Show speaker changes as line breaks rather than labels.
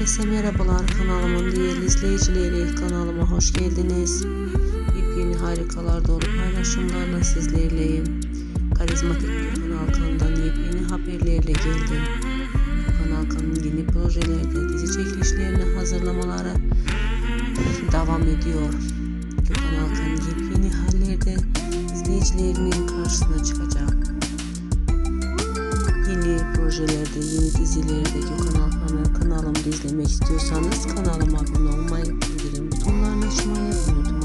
Herkese merhabalar kanalımın değerli izleyicileri kanalıma hoş geldiniz. Yepyeni harikalar dolu paylaşımlarla sizlerleyim. Karizmatik Gökhan Alkan'dan yepyeni haberlerle geldim. Gökhan Alkan'ın yeni projelerde dizi çekilişlerini hazırlamaları devam ediyor. Gökhan Alkan yepyeni hallerde izleyicilerinin karşısına çıkacak. Projelerde, yeni dizilerde Gökhan Alkan'ı kanalımda izlemek istiyorsanız kanalıma abone olmayı, bildirim butonlarını açmayı unutmayın.